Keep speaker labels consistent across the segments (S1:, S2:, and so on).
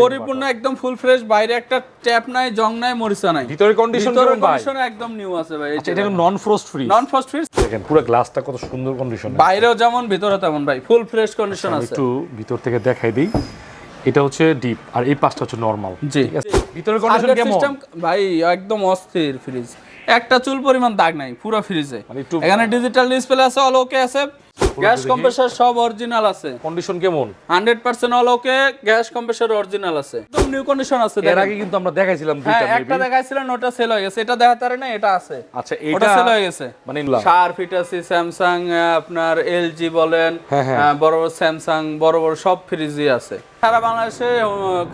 S1: পরিপূর্ণ একদম full fresh বাইরে একটা ট্যাপ নাই জং নাই মরিচা নাই।
S2: ভিতরে কন্ডিশন
S1: ভিতরে
S2: কেমন ভাই?
S1: condition একদম নিউ আছে ভাই
S2: আচ্ছা এটা non frost free
S1: non first fridge
S2: দেখেন পুরো গ্লাসটা কত সুন্দর কন্ডিশন
S1: বাইরেও যেমন ভিতরে তেমন ভাই ফুল ফ্রেশ কন্ডিশন আছে।
S2: একটু ভিতর থেকে দেখাই দিই। এটা হচ্ছে ডিপ আর এই পাশটা হচ্ছে নরমাল
S1: জি।
S2: ভিতরের কন্ডিশন কেমন?
S1: সিস্টেম ভাই একদম অস্থির ফ্রিজ একটা চুল পরিমাণ দাগ নাই পুরো ফ্রিজে
S2: মানে
S1: এখানে ডিজিটাল ডিসপ্লে আছে অল ওকে আছে। গ্যাস কম্প্রেসর সব অরিজিনাল আছে।
S2: কন্ডিশন কেমন?
S1: Hundred percent all okay gas compressor original আছে। একদম নিউ কন্ডিশন আছে
S2: এর আগে কিন্তু আমরা দেখাইছিলাম
S1: হ্যাঁ
S2: দুইটা
S1: একটা
S2: maybe।
S1: দেখাইছিলেন ওটা সেল হয়ে গেছে। এটা দেখাতে পারে না এটা আছে।
S2: আচ্ছা
S1: ওটা
S2: এটা
S1: সেল হয়ে গেছে।
S2: মানে
S1: শার্প আছে স্যামসাং আপনার এলজি বলেন
S2: হ্যাঁ, হ্যাঁ।
S1: বড় বড় স্যামসাং বড় বড় সব ফ্রিজই আছে। সারা বাংলাদেশে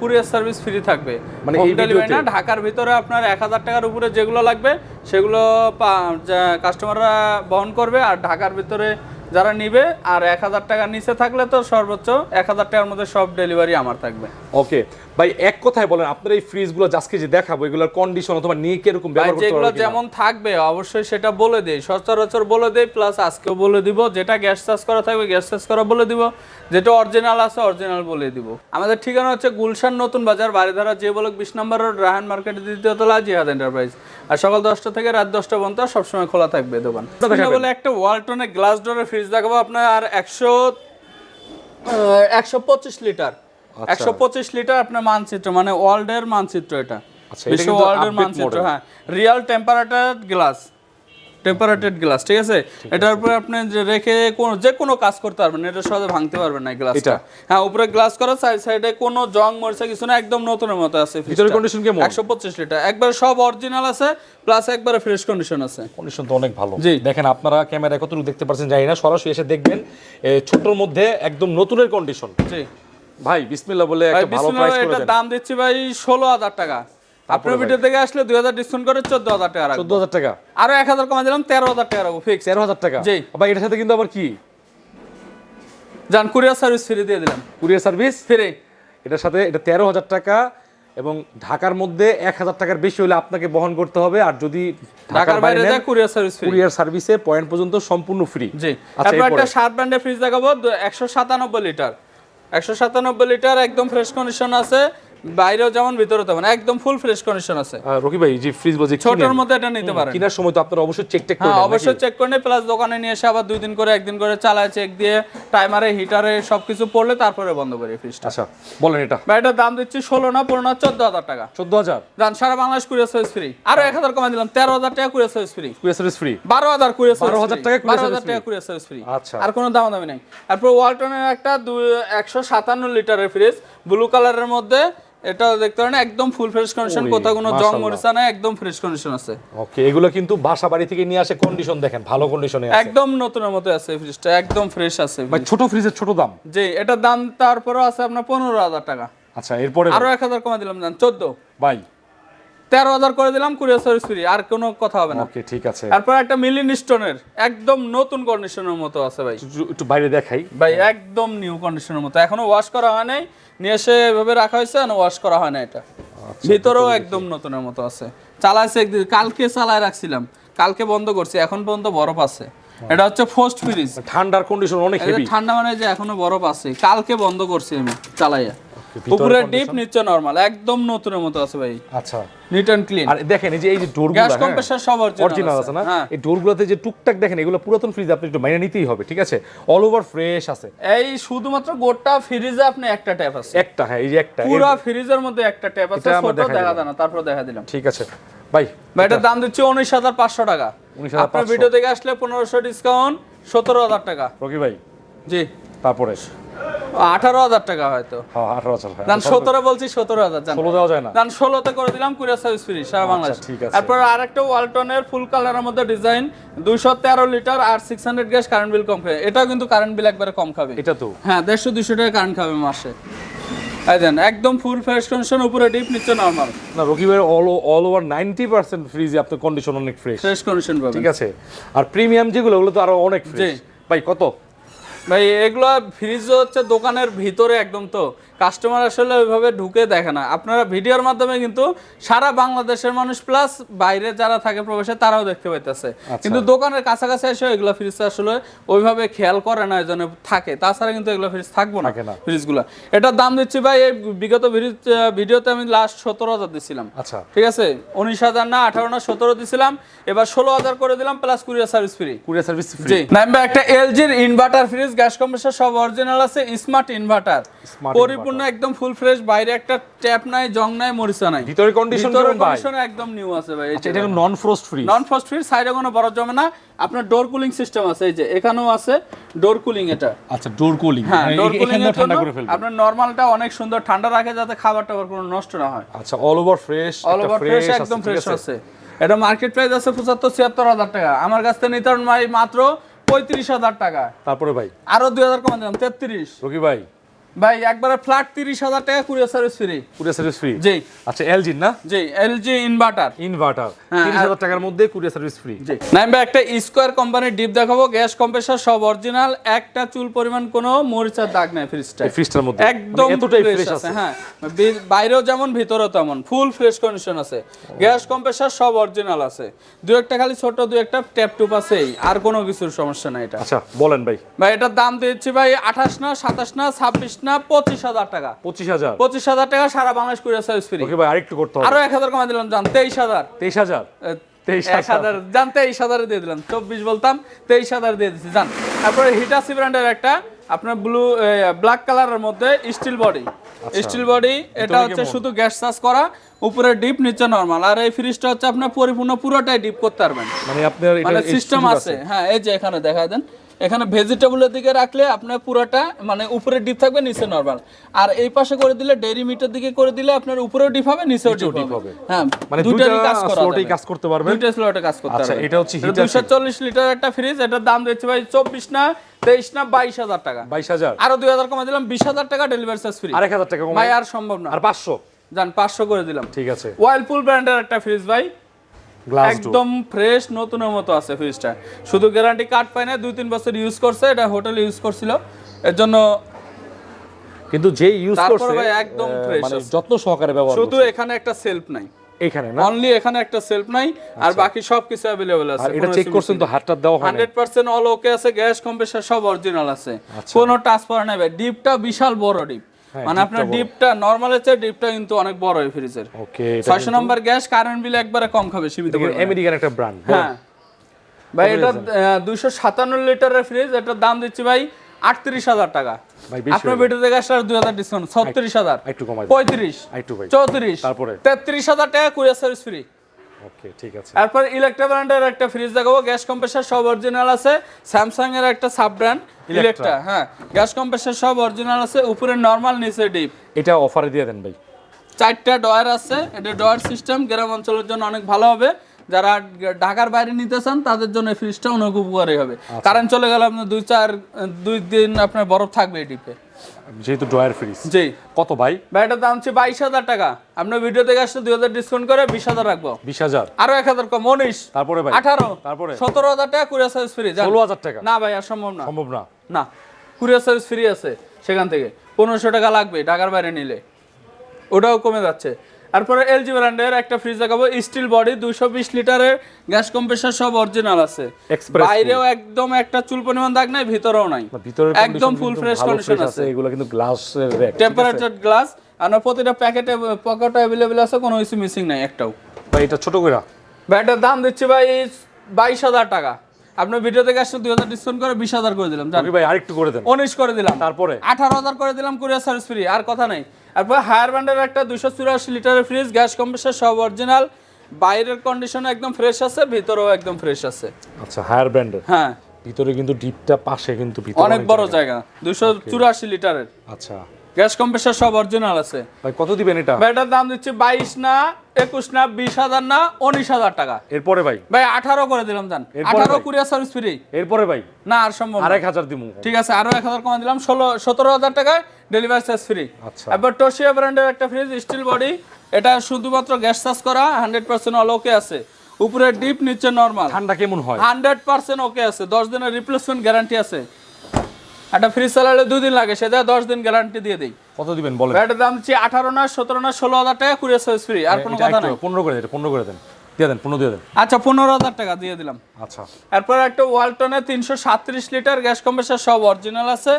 S1: কুরিয়ার সার্ভিস ফ্রি থাকবে।
S2: মানে
S1: হোম ডেলিভারি না ঢাকার ভিতরে আপনার এক হাজার টাকার উপরে যেগুলো লাগবে সেগুলো কাস্টমাররা বহন করবে আর ঢাকার ভিতরে যারা নিবে আর এক হাজার টাকার নিচে থাকলে তো সর্বোচ্চ এক হাজার টাকার মধ্যে সব ডেলিভারি আমার থাকবে।
S2: ওকে ভাই এক কথায় বলেন আপনার এই ফ্রিজগুলো আজকে যে দেখাবো এগুলোর কন্ডিশন অথবা নিয়ে কীরকম ব্যবহার করতে
S1: যেগুলো যেমন থাকবে অবশ্যই সেটা বলে দেই। সচরাচর বলে দেই প্লাস আজকেও বলে দিব যেটা গ্যাস চার্জ করা থাকবে গ্যাস চার্জ করা বলে দিব। যেটা অরিজিনাল আছে অরিজিনাল বলে দিব। আমাদের ঠিকানা হচ্ছে গুলশান নতুন বাজার বাড়িধারা যে বলক বিশ নম্বর রাহান মার্কেট দ্বিতীয় তলা জিহাদ এন্টারপ্রাইজ আর সকাল দশটা থেকে রাত দশটা পর্যন্ত সবসময় খোলা থাকবে দোকান? বলে একটা ওয়ালটনের গ্লাস ডোরের ফ্রিজ দেখাবো আপনার আর একশো একশো পঁচিশ লিটার।
S2: আচ্ছা।
S1: একশো পঁচিশ লিটার আপনার মানচিত্র মানে ওয়ার্ল্ডের মানচিত্র এটা।
S2: আচ্ছা, এটা
S1: বিশ্ব ওয়ার্ল্ডের মানচিত্র হ্যাঁ। Real temperature glass tempered glass ঠিক আছে? এটার উপরে আপনি যে রেখে কোন যে কোনো কাজ করতে পারবেন এটা সহজে ভাঙতে পারবেন না গ্লাসটা? হ্যাঁ উপরে গ্লাস করা সাইড সাইডে কোনো জং মরছে কিছু না একদম নতুনের মতো আছে
S2: ভিতরের condition কেমন?
S1: একশো পঁচিশ লিটার একবার সব অরিজিনাল আছে প্লাস একবারে ফ্রেশ কন্ডিশন আছে।
S2: কন্ডিশন তো অনেক ভালো।
S1: জি।
S2: দেখেন আপনারা ক্যামেরা কতটুকু দেখতে পাচ্ছেন জানি না সরাসরি এসে দেখবেন ছোটর মধ্যে একদম নতুনের কন্ডিশন
S1: জি।
S2: ভাই বিসমিল্লাহ বলে একটা ভালো প্রাইস করে দেন।
S1: দাম দিচ্ছি ভাই ষোলো হাজার টাকা। আপনার ভিডিও থেকে আসলে দুই হাজার ডিসকাউন্ট করে চোদ্দ হাজার টাকা
S2: চোদ্দ হাজার টাকা।
S1: আরও এক হাজার কমা দিলাম তেরো হাজার টাকা রাখব ফিক্স
S2: তেরো হাজার টাকা।
S1: জি।
S2: এটার সাথে কিন্তু আবার কি?
S1: যান কুরিয়ার সার্ভিস ফ্রি দিয়ে দিলাম।
S2: কুরিয়ার সার্ভিস
S1: ফ্রি
S2: এটার সাথে এটা তেরো হাজার টাকা এবং ঢাকার মধ্যে এক হাজার টাকার বেশি হলে আপনাকে বহন করতে হবে। আর যদি
S1: ঢাকার বাইরে যায় কুরিয়ার সার্ভিস
S2: কুরিয়ার সার্ভিসে পয়েন্ট পর্যন্ত সম্পূর্ণ ফ্রি
S1: জি।
S2: আচ্ছা
S1: তারপর একটা ব্র্যান্ডের ফ্রিজ দেখাবো একশো সাতানব্বই লিটার। একশো সাতানব্বই লিটার একদম ফ্রেশ কন্ডিশন আছে। বাইরেও যেমন ভিতরে তেমন একদম ফুল ফ্রেশ কন্ডিশন আছে।
S2: রকি ভাই যে ফ্রিজ বলছে
S1: ছোটর মধ্যে এটা নিতে পারেন।
S2: কেনার সময় তো আপনারা অবশ্যই চেক টেক
S1: হ্যাঁ
S2: করবেন
S1: অবশ্যই চেক করে প্লাস দোকানে নিয়ে এসে আবার দুই দিন করে একদিন করে চালায় চেক দিয়ে টাইমারে হিটারে সবকিছু পড়লে তারপরে বন্ধ করি ফ্রিজটা
S2: আচ্ছা বলেন এটা।
S1: ভাই এটার দাম দিচ্ছি ষোলো না পনেরো না চোদ্দ হাজার টাকা।
S2: চোদ্দ হাজার?
S1: জান সারা বাংলাদেশ কুরিয়ার সার্ভিস ফ্রি আরও এক হাজার কমা দিলাম তেরো হাজার টাকা courier service free
S2: courier service free
S1: বারো হাজার কুরিয়ার
S2: 12,000 টাকা courier
S1: বারো হাজার টাকা
S2: free।
S1: কুরিয়ার সার্ভিস ফ্রি
S2: আচ্ছা।
S1: আর কোনো দাম দামি নাই তারপর ওয়ালটনের একটা একশো সাতান্ন লিটারের ফ্রিজ ব্লু কালারের মধ্যে এটা দেখতে পারেন একদম ফুল ফ্রেশ কন্ডিশন কোথাও কোনো জং। মরিচা নাই একদম ফ্রেশ কন্ডিশন আছে।
S2: ওকে এগুলো কিন্তু বাসা বাড়ি থেকে নিয়ে আসে কন্ডিশন দেখেন ভালো কন্ডিশনে আছে।
S1: একদম নতুনের মতো আছে ফ্রিজটা একদম ফ্রেশ আছে
S2: ভাই ছোট ফ্রিজের ছোট দাম?
S1: জি এটা দাম তারপরে আছে আপনার পনেরো হাজার টাকা।
S2: আচ্ছা এরপরে?
S1: আরও এক হাজার কমা দিলাম জান চোদ্দ।
S2: ভাই
S1: তেরো হাজার করে দিলাম কুরিয়ার সার্ভিস ফ্রি আর কোনো কথা হবে না।
S2: ওকে ঠিক আছে।
S1: তারপর একটা মিলিন স্টোনের একদম নতুন কন্ডিশনের মতো আছে ভাই।
S2: একটু- বাইরে দেখাই।
S1: ভাই একদম নিউ কন্ডিশনের মতো। এখনও ওয়াশ করা হয় নাই। নিয়ে এসে এভাবে রাখা হয়েছে না ওয়াশ করা হয় না এটা।
S2: আচ্ছা,
S1: ভিতরেও একদম নতুনের মতো আছে। চালাইছে একদিন কালকে চালায় রাখছিলাম। কালকে বন্ধ করছি এখন পর্যন্ত বরফ আছে। এটা হচ্ছে ফার্স্ট ফ্রিজ
S2: ঠান্ডার কন্ডিশন অনেক হেভি
S1: ঠান্ডা মানে যে এখনও বরফ আছে। কালকে বন্ধ করছি আমি চালাইয়া। ডিপ নিচে নরমাল একদম নতুনের মতো আছে ভাই।
S2: আচ্ছা।
S1: নিট ক্লিন
S2: আর দেখেন এই যে এই যে ডোরগুলো
S1: গ্যাস কম্প্রেসার সব
S2: অরিজিনাল আছে। না?
S1: হ্যাঁ।
S2: এই ডোরগুলোতে যে টুকটাক দেখেন এগুলো পুরাতন ফ্রিজ আপনি একটু মাইনে নিতেই হবে ঠিক আছে? অল ওভার ফ্রেশ আছে।
S1: এই শুধুমাত্র গোটা ফ্রিজে আপনি একটা ট্যাপ আছে।
S2: একটা হ্যাঁ এই যে একটা।
S1: পুরো ফ্রিজের মধ্যে একটা ট্যাপ আছে ছোট দেখা। তারপর দেখা দিলাম।
S2: ঠিক আছে। ভাই
S1: এটার দাম দিচ্ছি উনিশ হাজার পাঁচশো টাকা।
S2: 19,500
S1: আপনার ভিডিও থেকে আসলে পনেরোশো ডিসকাউন্ট সতেরো হাজার টাকা।
S2: রকি ভাই
S1: জি।
S2: তারপরে।
S1: আঠারো হাজার টাকা হয়তো।
S2: হ্যাঁ হ্যাঁ।
S1: দান সতেরো বলছি সতেরো হাজার
S2: ষোলো দেওয়া যায় না।
S1: দান ষোলোতে করে দিলাম কুরিয়ার সার্ভিস ফ্রি সারা বাংলাদেশ।
S2: ঠিক আছে।
S1: তারপর আরেকটা ওয়ালটনের ফুল কালারের মধ্যে ডিজাইন দুইশো তেরো লিটার আর six hundred gas current bill কম খাবে। এটাও কিন্তু কারেন্ট বিল একবারে কম খাবে।
S2: এটা তো।
S1: হ্যাঁ দেড়শো দুশো টাকা কারেন্ট খাবে মাসে। এই দেন একদম ফুল ফ্রেশ কন্ডিশন উপরে ডিপ নিচে নর্মাল
S2: না রকি ভাই all all over ninety percent ফ্রিজে আপনার কন্ডিশন অনেক ফ্রেশ
S1: ফ্রেশ কন্ডিশন পাবেন।
S2: ঠিক আছে? আর প্রিমিয়াম যেগুলো ওগুলো তো আরও অনেক ফ্রেশ ভাই কত?
S1: ভাই এগুলো ফ্রিজ হচ্ছে দোকানের ভিতরে একদম তো। কাস্টমার আসলে ওইভাবে ঢুকে দেখে না। আপনারা ভিডিওর মাধ্যমে কিন্তু সারা বাংলাদেশের মানুষ প্লাস বাইরে যারা থাকে প্রবাসে তারাও দেখতে পাইতেছে। কিন্তু দোকানের কাছাকাছি এসে এগুলো ফ্রিজ আসলে ওইভাবে খেয়াল করে না এই জন্য থাকে। তাছাড়া কিন্তু এগুলো ফ্রিজ থাকব না ফ্রিজগুলো এটার দাম দিচ্ছি ভাই এই বিগত ভিডিও- ভিডিওতে আমি লাস্ট সতেরো হাজার দিছিলাম।
S2: আচ্ছা।
S1: ঠিক আছে? উনিশ হাজার না আঠারো না সতেরো দিছিলাম। এবার ষোলো হাজার করে দিলাম plus courier service free
S2: courier service free
S1: জি। নাইমবা একটা এলজির ইনভার্টার ফ্রিজ গ্যাস কম্প্রেসার সব অরিজিনাল আছে স্মার্ট ইনভার্টার
S2: Smart
S1: পরিপূর্ণ একদম ফুল ফ্রেশ বাইরে একটা ট্যাপ নাই জং নাই মরিচা নাই।
S2: ভিতরে কন্ডিশন কেমন ভাই?
S1: condition একদম নিউ আছে ভাই
S2: আচ্ছা এটা non frost free
S1: non frost fridge সাইডে কোনো বরফ জমে না। আপনার ডোর কুলিং সিস্টেম আছে এই যে এখানেও আছে ডোর কুলিং এটা।
S2: আচ্ছা ডোর কুলিং
S1: হ্যাঁ ডোর কুলিং এর
S2: ঠান্ডা করে ফেলবে
S1: আপনার নরমালটা অনেক সুন্দর ঠান্ডা রাখে যাতে খাবার টাবার কোনো নষ্ট না হয়।
S2: আচ্ছা all over fresh
S1: all over fresh একদম ফ্রেশ আছে? এটা মার্কেট প্রাইস আছে পঁচাত্তর ছিয়াত্তর হাজার টাকা। আমার কাছ থেকে নিতে মাত্র পঁয়ত্রিশ হাজার টাকা।
S2: তারপরে ভাই?
S1: আরও দুই হাজার কমে দিলাম তেত্রিশ।
S2: রকি ভাই
S1: ভাই একবারে ফ্ল্যাট তিরিশ হাজার টাকা courier service free
S2: courier service free
S1: জি।
S2: আচ্ছা এলজি না?
S1: জি এলজি ইনভার্টার
S2: ইনভার্টার তিরিশ হাজার টাকার মধ্যে কুরিয়ার সার্ভিস ফ্রি
S1: জি। নাইম ভাই একটা স্কোয়ার কোম্পানির ডিপ দেখাবো। গ্যাস কম্প্রেসার সব অরিজিনাল একটা চুল পরিমাণ কোনো মরিচার দাগ নাই ফ্রিজটা
S2: ফ্রিজটার মধ্যে।
S1: একদম
S2: মানে এতটাই
S1: ফ্রেশ আছে
S2: আছে।
S1: হ্যাঁ। বাইরেও যেমন ভিতরেও তেমন। ফুল ফ্রেশ কন্ডিশন আছে। গ্যাস কম্প্রেসার সব অরিজিনাল আছে। দু একটা খালি ছোট দু একটা ট্যাপ টুপ আছেই। আর কোনো কিছুর সমস্যা নাই এটা।
S2: আচ্ছা বলেন ভাই।
S1: ভাই এটার দাম দিচ্ছি ভাই আঠাশ না সাতাশ না ছাব্বিশ না পঁচিশ হাজার টাকা।
S2: পঁচিশ হাজার?
S1: পঁচিশ হাজার টাকা সারা বাংলাদেশ কুরিয়ার সার্ভিস ফ্রি
S2: ভাই আরেকটু করতে হবে।
S1: আরও এক হাজার কমা দিলাম জান তেইশ হাজার।
S2: তেইশ হাজার? তেইশ
S1: হাজার। জান তেইশ হাজারে দিয়ে দিলাম চব্বিশ বলতাম তেইশ হাজার দিয়ে দিচ্ছি জান। তারপরে হিটাসি ব্র্যান্ডের একটা আপনার ব্লু ব্ল্যাক কালারের মধ্যে স্টিল বডি স্টিল বডি এটা হচ্ছে শুধু গ্যাস চার্জ করা উপরে ডিপ নিচে নরমাল আর এই ফ্রিজটা হচ্ছে আপনার পরিপূর্ণ পুরোটাই ডিপ করতে পারবেন।
S2: মানে আপনার
S1: মানে সিস্টেম আছে। হ্যাঁ এই যে এখানে দেখা দেন এখানে ভেজিটেবলের দিকে রাখলে আপনার পুরোটা মানে উপরে ডিপ থাকবে নিচে নরমাল। আর এই পাশে করে দিলে ডেইরি মিটার দিকে করে দিলে আপনার উপরেও ডিপ হবে নিচেও ডিপ হবে। হ্যাঁ
S2: মানে
S1: দুইটারই
S2: দুইটা
S1: কাজ করা
S2: slot-এই কাজ করতে পারবেন।
S1: দুইটা স্লটে কাজ করতে
S2: আচ্ছা, এটা হচ্ছে
S1: দুইশো চল্লিশ লিটার একটা ফ্রিজ এটার দাম দিচ্ছে ভাই চব্বিশ না তেইশ না বাইশ হাজার টাকা।
S2: বাইশ হাজার?
S1: আরও দুই হাজার কমে দিলাম বিশ হাজার টাকা ডেলিভারি চার্জ ফ্রি
S2: আর এক হাজার টাকা কমাই।
S1: ভাই আর সম্ভব না।
S2: আর পাঁচশো?
S1: জান পাঁচশো করে দিলাম।
S2: ঠিক আছে।
S1: ওয়াইলপুল ব্র্যান্ডের একটা ফ্রিজ ভাই। একদম ফ্রেশ নতুনের মতো আছে ফ্রিজটা শুধু গ্যারান্টি কার্ড পায় না দুই তিন বছর ইউজ করছে এটা হোটেলে ইউজ করছিল। এর জন্য
S2: কিন্তু যে ইউজ করছে
S1: একদম fresh
S2: মানে। যত্ন সহকারে ব্যবহার
S1: শুধু এখানে একটা সেলফ নাই।
S2: এখানে না?
S1: অনলি এখানে একটা সেলফ নাই আর বাকি সব কিছু অ্যাভেলেবল আছে
S2: এটা চেক করছেন তো হাতটা
S1: হান্ড্রেড পার্সেন্ট অল ওকে আছে গ্যাস কম্প্রেসার সব অরিজিনাল আছে।
S2: আচ্ছা।
S1: কোনো পড়া নাই ভাই। ডিপটা বিশাল বড় ডিপ মানে আপনার ডিপটা নর্মালের চেয়ে ডিপটা কিন্তু অনেক বড় এই ফ্রিজের
S2: ওকে
S1: ছয়শো নম্বর গ্যাস কারেন্ট বিল একবারে কম খাবে সীমিত পরিমাণে।
S2: আমেরিকান একটা ব্র্যান্ড
S1: হ্যাঁ। ভাই এটা দুইশো সাতান্ন লিটারের ফ্রিজ এটার দাম দিচ্ছি ভাই আটত্রিশ হাজার টাকা।
S2: ভাই,
S1: আপনার
S2: হয়ে
S1: থেকে আসলে দুই হাজার ডিসকাউন্ট ছত্রিশ হাজার।
S2: একটু কমাই দিন।
S1: পঁয়ত্রিশ।
S2: একটু ভাই
S1: চৌত্রিশ।
S2: তারপরে?
S1: তেত্রিশ হাজার টাকা কুরিয়ার সার্ভিস ফ্রি
S2: ওকে ঠিক আছে।
S1: তারপর ইলেকট্রা ব্র্যান্ডের একটা ফ্রিজ দেখাবো গ্যাস কম্প্রেসার সব অরিজিনাল আছে। স্যামসাং এর একটা সাব ব্র্যান্ড ইলেকট্রা হ্যাঁ। গ্যাস কম্প্রেসার সব অরিজিনাল আছে উপরে নর্মাল নিচে ডিপ
S2: এটা অফারে দিয়ে দেন ভাই।
S1: চারটা ডয়ার আছে এটা ডয়ার সিস্টেম গ্রাম অঞ্চলের জন্য অনেক ভালো হবে। যারা ঢাকার বাইরে নিতে চান তাদের জন্য এই ফ্রিজটা অনেক উপকারী হবে। কারেন্ট চলে গেলে আপনার দুই চার দুই দিন আপনার বরফ থাকবে এই ডিপে
S2: যেহেতু ড্রয়ার ফ্রিজ।
S1: জি।
S2: কত ভাই?
S1: ভাই এটার দাম হচ্ছে বাইশ হাজার টাকা। আপনার ভিডিও থেকে আসলে দুই হাজার ডিসকাউন্ট করে বিশ হাজার রাখব।
S2: বিশ হাজার?
S1: আরও এক হাজার কম উনিশ।
S2: তারপরে ভাই?
S1: আঠারো।
S2: তারপরে?
S1: সতেরো হাজার টাকা কুরিয়ার সার্ভিস ফ্রি
S2: ষোলো হাজার টাকা?
S1: না ভাই আর সম্ভব না।
S2: সম্ভব না।
S1: না কুরিয়ার সার্ভিস ফ্রি আছে সেখান থেকে। পনেরোশো টাকা লাগবে ঢাকার বাইরে নিলে। ওটাও কমে যাচ্ছে। তারপরে এলজি ব্র্যান্ডের একটা ফ্রিজ দেখাবো স্টিল বডি দুশো বিশ লিটারের গ্যাস কম্প্রেসার সব অরিজিনাল আছে। বাইরেও একদম একটা চুল পরিমাণ দাগ নাই ভিতরেও নাই। একদম ফুল ফ্রেশ কন্ডিশন আছে
S2: এগুলো কিন্তু গ্লাসের র্যাক
S1: টেম্পারেচার গ্লাস আর প্রতিটা প্যাকেটে পকেটে অ্যাভেলেবেল আছে কোনো কিছু মিসিং নাই একটাও।
S2: ভাই এটা ছোট কইরা?
S1: ব্যাটার দাম দিচ্ছি ভাই বাইশ হাজার টাকা। আপনার ভিডিও থেকে আসলে দুই হাজার ডিসকাউন্ট করে বিশ হাজার করে দিলাম জান
S2: ভাই আরেকটু করে দেন।
S1: উনিশ করে দিলাম।
S2: তারপরে?
S1: আঠারো হাজার করে দিলাম কুরিয়ার সার্ভিস ফ্রি আর কথা নাই। তারপর হায়ার ব্যান্ডের একটা দুশো চুরাশি লিটারের ফ্রিজ গ্যাস কম্প্রেসার সব অরিজিনাল বাইরের কন্ডিশন একদম ফ্রেশ আছে ভিতরেও একদম ফ্রেশ আছে।
S2: আচ্ছা হায়ার ব্র্যান্ডের
S1: হ্যাঁ।
S2: ভিতরে কিন্তু ডিপটা পাশে কিন্তু ভিতরে
S1: অনেক বড় জায়গা। দুশো চুরাশি লিটারের।
S2: আচ্ছা।
S1: গ্যাস কম্প্রেসার সব অরিজিনাল আছে।
S2: ভাই কত দিবেন এটা?
S1: এটার দাম দিচ্ছি বাইশ না একুশ না বিশ হাজার না উনিশ হাজার টাকা।
S2: এরপরে ভাই?
S1: ভাই আঠারো করে দিলাম জান। আঠারো? কুরিয়ার সার্ভিস ফ্রি
S2: এরপরে ভাই?
S1: না আর সম্ভব না।
S2: আরেক হাজার দিমু।
S1: ঠিক আছে আরও এক হাজার কমা দিলাম। ষোলো সতেরো হাজার টাকায় ডেলিভারি চার্জ ফ্রি
S2: আচ্ছা।
S1: এবার টোশিয়া ব্র্যান্ডের একটা ফ্রিজ স্টিল বডি এটা শুধুমাত্র গ্যাস চার্জ করা হান্ড্রেড পার্সেন্ট অল ওকে আছে। উপরে ডিপ নিচে নর্মাল
S2: ঠান্ডা কেমন হয়?
S1: হান্ড্রেড পার্সেন্ট ওকে আছে। দশ দিনের রিপ্লেসমেন্ট গ্যারান্টি আছে। একটা ফ্রিজ চালালে দুই দিন লাগে সেটা দশ দিন গ্যারান্টি দিয়ে দিই।
S2: কত দিবেন বলেন?
S1: এটার দাম হচ্ছে আঠারো না সতেরো না ষোলো হাজার টাকা কুরিয়ার সার্ভিস ফ্রি আর কোনো কথা নাই।
S2: পনেরো করে দেন পনেরো করে দেন। দিয়ে দেন পনেরো দিয়ে দেন।
S1: আচ্ছা পনেরো হাজার টাকা দিয়ে দিলাম।
S2: আচ্ছা।
S1: এরপর একটা ওয়ালটনে তিনশো সাতত্রিশ লিটার গ্যাস কম্প্রেসার সব অরিজিনাল আছে।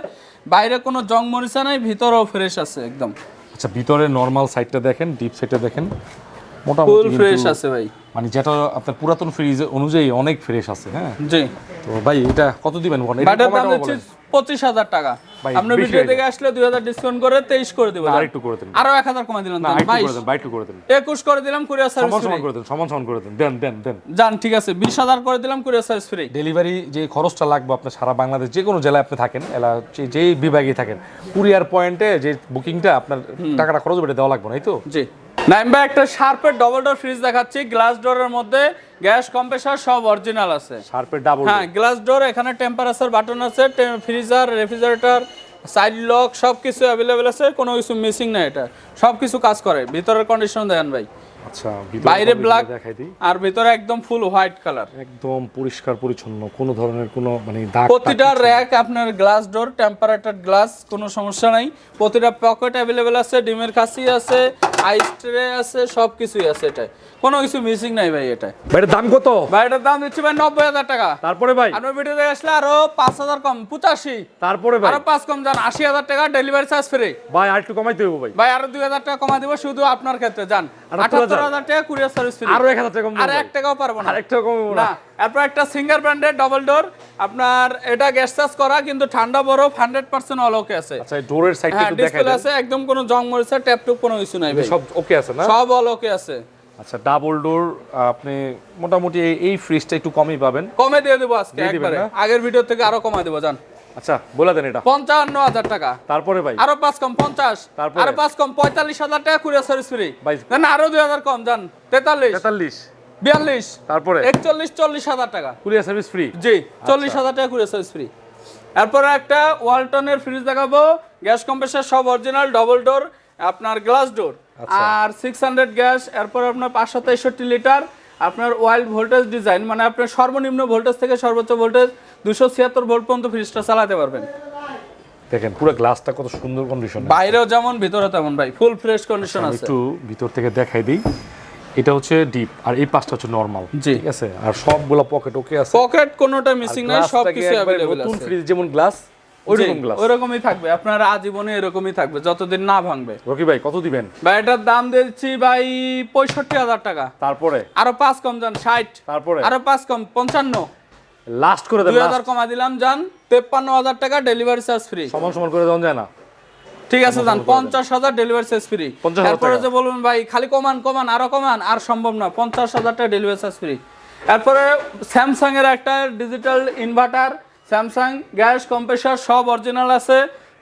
S1: বাইরে কোনো জং মরিচা নাই ভিতরেও ফ্রেশ আছে একদম।
S2: আচ্ছা ভিতরে নর্মাল সাইডটা দেখেন ডিপ সাইডটা দেখেন।
S1: ফুল
S2: মোটামুটি
S1: ফ্রেশ আছে ভাই।
S2: মানে যেটা আপনার পুরাতন ফ্রিজ অনুযায়ী অনেক ফ্রেশ আছে হ্যাঁ?
S1: জি।
S2: তো ভাই এটা কত দিবেন বলেন? এটা
S1: দাম হচ্ছে। পঁচিশ হাজার টাকা। আপনার ভিডিও থেকে আসলে দুই হাজার ডিসকাউন্ট করে তেইশ করে দেবো।
S2: আরেকটু করে দেন।
S1: আরও এক হাজার কমা দিলাম
S2: করে দেন বাইটু করে দেন।
S1: একুশ করে দিলাম কুরিয়ার সার্ভিস
S2: সমান করে দেন সমান সমান করে দেন দেন দেন দেন।
S1: যান ঠিক আছে বিশ হাজার করে দিলাম কুরিয়ার সার্ভিস ফ্রি
S2: ডেলিভারি যে খরচটা লাগবে আপনার সারা বাংলাদেশ যে কোনো জেলায় আপনি থাকেন এলা যেই বিভাগেই থাকেন কুরিয়ার পয়েন্টে যে বুকিংটা আপনার টাকাটা খরচ হবে দেওয়া লাগবে না এই তো?
S1: জি। নাইম ভাই একটা শার্পের ডবল ডোর ফ্রিজ দেখাচ্ছি। গ্লাস ডোরের মধ্যে গ্যাস কম্প্রেসার সব অরিজিনাল আছে।
S2: শার্পের ডাবল
S1: হ্যাঁ গ্লাস ডোর এখানে টেম্পারেচার বাটন আছে ফ্রিজার রেফ্রিজারেটর সাইড লক সব কিছু অ্যাভেলেবেল আছে কোনো কিছু মিসিং না এটা। সব কিছু কাজ করে। ভিতরের কন্ডিশন দেখেন ভাই।
S2: আচ্ছা
S1: বাইরে ব্ল্যাক
S2: দেখাই দিই।
S1: আর ভিতরে একদম ফুল হোয়াইট কালার
S2: একদম পরিষ্কার পরিচ্ছন্ন কোনো ধরনের কোনো মানে দাগ
S1: প্রতিটা র্যাক আপনার গ্লাস ডোর টেম্পারেচার গ্লাস কোনো সমস্যা নাই। প্রতিটা পকেট অ্যাভেলেবেল আছে ডিমের কাশি আছে আইস ট্রে আছে সব কিছুই আছে এটাই কোনো কিছু মিসিং নাই ভাই এটা
S2: ভাই এটার দাম কত?
S1: ভাই এটার দাম দিচ্ছি ভাই নব্বই হাজার টাকা।
S2: তারপরে ভাই?
S1: আপনার ভিডিও দেখে আসলে আরও পাঁচ হাজার কম পঁচাশি।
S2: তারপরে ভাই?
S1: আরও পাঁচ কম যান আশি হাজার টাকা ডেলিভারি চার্জ ফ্রি
S2: ভাই আর একটু কমাইতে হবে ভাই।
S1: ভাই আরও দুই হাজার টাকা কমা দিব শুধু আপনার ক্ষেত্রে যান হাজার টাকা কুরিয়ার সার্ভিস ফ্রি
S2: আরও এক হাজার টাকা কম
S1: আর এক টাকাও পারব না।
S2: আর একটা কমাবো না
S1: না এরপর একটা সিঙ্গার ব্র্যান্ডের ডবল ডোর আপনার এটা গ্যাস চার্জ করা কিন্তু ঠান্ডা বরফ হান্ড্রেড পার্সেন্ট অলকে আছে।
S2: আচ্ছা ডোরের সাইডটা
S1: হ্যাঁ
S2: একটু দেখাই দেন।
S1: আছে একদম কোনো জং মরিচা ট্যাপ টুপ কোনো কিছু নাই ভাই।
S2: সব ওকে আছে না?
S1: সব অলকে আছে।
S2: আচ্ছা ডাবল ডোর আপনি মোটামুটি এই- ফ্রিজটা একটু কমই পাবেন।
S1: কমে দিয়ে দেবো আজকে একবারে। আগের ভিডিও থেকে আরও কমা দেবো জান
S2: আচ্ছা বলে দেন এটা।
S1: পঞ্চান্ন হাজার টাকা।
S2: তারপরে ভাই?
S1: আরও পাঁচ কম পঞ্চাশ।
S2: তারপরে?
S1: আরও পাঁচ কম পঁয়তাল্লিশ হাজার টাকা কুরিয়ার সার্ভিস ফ্রি
S2: ভাই।
S1: দেন আরও দুই হাজার কম যান তেতাল্লিশ।
S2: তেতাল্লিশ।
S1: বিয়াল্লিশ।
S2: তারপরে?
S1: একচল্লিশ চল্লিশ হাজার টাকা।
S2: কুরিয়ার সার্ভিস ফ্রি
S1: জি চল্লিশ হাজার টাকা কুরিয়ার সার্ভিস ফ্রি এরপরে একটা ওয়ালটনের ফ্রিজ দেখাবো। গ্যাস কম্প্রেসার সব অরিজিনাল ডবল ডোর আপনার গ্লাস ডোর আর সিক্স হান্ড্রেড গ্যাস এরপর আপনার পাঁচশো তেষট্টি লিটার আপনার ওয়াইল্ড ভোল্টেজ ডিজাইন মানে আপনার সর্বনিম্ন ভোল্টেজ থেকে সর্বোচ্চ ভোল্টেজ দুশো ছিয়াত্তর ভোল্ট পর্যন্ত ফ্রিজটা চালাতে পারবেন।
S2: দেখেন পুরো গ্লাসটা কত সুন্দর কন্ডিশন
S1: বাইরেও যেমন ভিতরে তেমন ভাই ফুল ফ্রেশ কন্ডিশন আছে।
S2: একটু ভিতর থেকে দেখাই দিই। এটা হচ্ছে ডিপ আর এই পাশটা হচ্ছে নরমাল ঠিক আছে? আর সবগুলো পকেট ওকে আছে।
S1: পকেট কোনোটা মিসিং নাই সব
S2: গ্লাসটাকে
S1: কিছু
S2: একবারে
S1: অ্যাভেলেবল
S2: নতুন ফ্রিজ যেমন গ্লাস ওইরকম গ্লাস
S1: ওইরকমই থাকবে আপনার আজীবনে এরকমই থাকবে যতদিন না ভাঙবে।
S2: রকি ভাই কত দিবেন?
S1: ভাই এটার দাম দিচ্ছি ভাই পঁয়ষট্টি হাজার টাকা।
S2: তারপরে?
S1: আরও পাঁচ কম যান ষাট।
S2: তারপরে?
S1: আরও পাঁচ কম পঞ্চান্ন।
S2: লাস্ট করে দেন
S1: দুই
S2: last।
S1: হাজার কমা দিলাম তেপ্পান্ন হাজার টাকা ডেলিভারি চার্জ ফ্রি
S2: সমান সমান করে দেওয়া যায় না।
S1: ঠিক আছে পঞ্চাশ হাজার ডেলিভারি চার্জ ফ্রি
S2: 50,000 টাকা।
S1: যে বলবেন ভাই খালি কমান কমান আরও কমান আর সম্ভব না পঞ্চাশ হাজার টাকা ডেলিভারি চার্জ ফ্রি এরপরে স্যামসাং এর একটা digital inverter Samsung gas compressor সব অরিজিনাল আছে।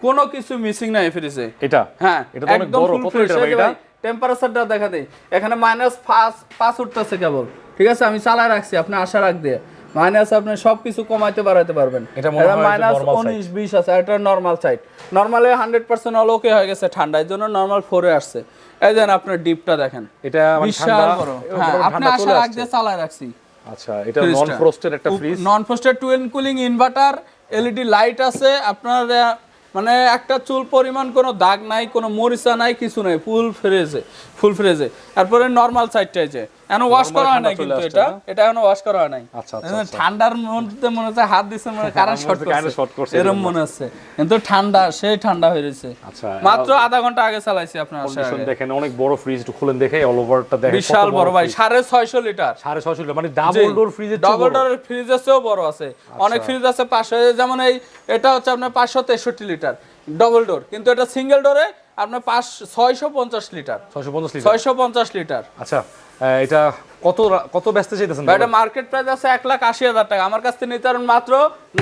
S1: কোনো কিছু মিসিং নাই ফ্রিজে
S2: এটা?
S1: হ্যাঁ
S2: এটা তো অনেক বড় কত লিটার ভাই এটা?
S1: টেম্পারেচারটা দেখা দেই। এখানে মাইনাস পাঁচ পাঁচ উঠতেছে কেবল। ঠিক আছে আমি চালায় রাখছি আপনি আশা রাখ দিয়ে। মাইনাস আপনি সব কিছু কমাইতে বাড়াইতে পারবেন।
S2: এটা
S1: মাইনাস উনিশ বিশ আছে এটা নর্মাল সাইড নর্মালে হান্ড্রেড পার্সেন্ট অল ওকে হয়ে গেছে ঠান্ডা এই জন্য নর্মাল ফোরে আসছে। এই দেন আপনার ডিপটা দেখেন।
S2: এটা মানে
S1: বিশাল বড়। হ্যাঁ আপনি
S2: আসছে।
S1: দিয়ে চালায় রাখছি।
S2: আচ্ছা এটা নন ফ্রস্টেড একটা fridge
S1: non frosted twin cooling inverter LED light আছে আপনার মানে একটা চুল পরিমাণ কোনো দাগ নাই কোনো মরিচা নাই কিছু নাই ফুল ফ্রেজে ফুল ফ্রেজে। তারপরে নর্মাল সাইডটাই যে। এখন ওয়াশ করা হয় নাই কিন্তু এটা। এটা এখনও ওয়াশ করা হয় নাই।
S2: আচ্ছা, আচ্ছা,
S1: এখন ঠান্ডার মধ্যে মনে হচ্ছে হাত দিচ্ছে মানে কারেন্ট শর্ট
S2: করছে,
S1: এরকম মনে হচ্ছে। কিন্তু ঠান্ডা সেই ঠান্ডা হয়ে রয়েছে।
S2: আচ্ছা
S1: মাত্র আধা ঘণ্টা আগে চালাইছি আপনার
S2: কন্ডিশন দেখেন অনেক বড় ফ্রিজ খুলেন দেখে অল ওভারটা দেখেন
S1: বিশাল বড় ভাই সাড়ে ছয়শো লিটার।
S2: সাড়ে ছশো লিটার মানে ডাবল ডোর ফ্রিজের
S1: ডবল ডোরের ফ্রিজের চেয়েও বড় আছে। অনেক ফ্রিজ আছে পাঁচশো যেমন এই এটা হচ্ছে আপনার পাঁচশো তেষট্টি লিটার। ডবল ডোর কিন্তু এটা সিঙ্গেল ডোরে আপনার পাঁচ ছয়শো পঞ্চাশ লিটার
S2: ছয়শো পঞ্চাশ লিটার
S1: ছয়শো পঞ্চাশ লিটার
S2: আচ্ছা। এটা কত কত ব্যস্ত চাইতেছেন
S1: ভাই এটা মার্কেট প্রাইস আছে এক লাখ আশি হাজার টাকা। আমার কাছ থেকে নিতে পারেন মাত্র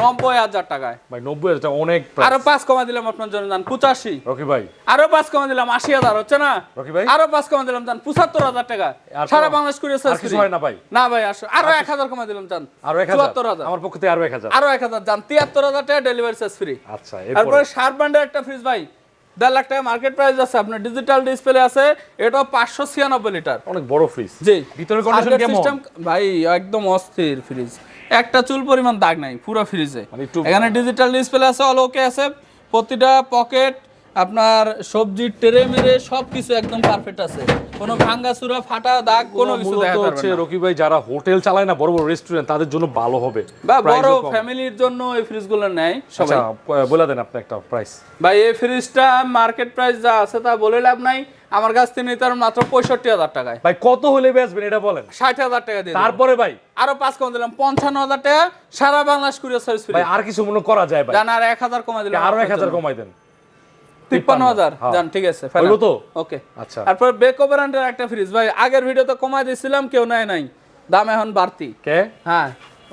S1: নব্বই হাজার টাকায়।
S2: ভাই নব্বই হাজার টাকা অনেক।
S1: আরও পাঁচ কমা দিলাম আপনার জন্য জান পঁচাশি।
S2: রকি ভাই।
S1: আরও পাঁচ কমা দিলাম আশি হাজার হচ্ছে না?
S2: রকি ভাই।
S1: আরও পাঁচ কমা দিলাম জান পঁচাত্তর হাজার টাকা। সারা বাংলাদেশ করে
S2: কিছু হয় না ভাই।
S1: না ভাই আসো আরও এক হাজার কমা দিলাম জান
S2: আরও এক
S1: চুয়াত্তর
S2: হাজার। আমার পক্ষ থেকে আরও এক হাজার।
S1: আরও এক হাজার যান তিয়াত্তর হাজার টাকা ডেলিভারি চার্জ ফ্রি
S2: আচ্ছা
S1: তারপরে
S2: এরপরে
S1: শার্প ব্র্যান্ডের একটা ফ্রিজ ভাই দেড় লাখ টাকা মার্কেট প্রাইস আছে আপনার ডিজিটাল ডিসপ্লে আছে এটাও পাঁচশো ছিয়ানব্বই লিটার।
S2: অনেক বড় ফ্রিজ
S1: জি। ভিতরে
S2: কেমন?
S1: system- ভাই একদম অস্থির ফ্রিজ একটা চুল পরিমাণ দাগ নাই পুরো ফ্রিজে
S2: মানে
S1: এখানে ডিজিটাল ডিসপ্লে আছে অল ওকে আছে প্রতিটা পকেট আপনার সবজি ট্রে মেরে সব কিছু একদম পারফেক্ট আছে। কোনো ভাঙ্গা চুরা ফাটা দাগ কোনো কিছু দেখা
S2: হচ্ছে
S1: যাবে না।
S2: রকি ভাই যারা হোটেল চালায় না বড় বড় রেস্টুরেন্ট তাদের জন্য ভালো হবে।
S1: বা বড় ফ্যামিলির জন্য এই ফ্রিজগুলো নেয় সবাই।
S2: আচ্ছা বলে দেন আপনি একটা প্রাইস
S1: ভাই এই ফ্রিজটা মার্কেট প্রাইস যা আছে তা বলে লাভ নাই। আমার কাছ থেকে নিতে মাত্র পঁয়ষট্টি হাজার টাকায়।
S2: ভাই কত হলে বেচবেন এটা বলেন?
S1: ষাট হাজার টাকা দিয়ে।
S2: তারপরে ভাই?
S1: আরও পাঁচ কম দিলাম পঞ্চান্ন হাজার টাকা সারা বাংলাদেশ কুরিয়ার সার্ভিস
S2: ভাই আর কিছু মনে করা যায় ভাই।
S1: জান আর এক হাজার কমাই দিলাম
S2: আরও এক হাজার কমাই দেন।
S1: তিপ্পান্ন হাজার।
S2: হ্যাঁ।
S1: জান ঠিক আছে
S2: তো?
S1: ওকে
S2: আচ্ছা।
S1: তারপর বেকো একটা ফ্রিজ ভাই আগের ভিডিওতে কমাই দিয়েছিলাম কেউ নেয় নাই। দাম এখন বাড়তি।
S2: কে?
S1: হ্যাঁ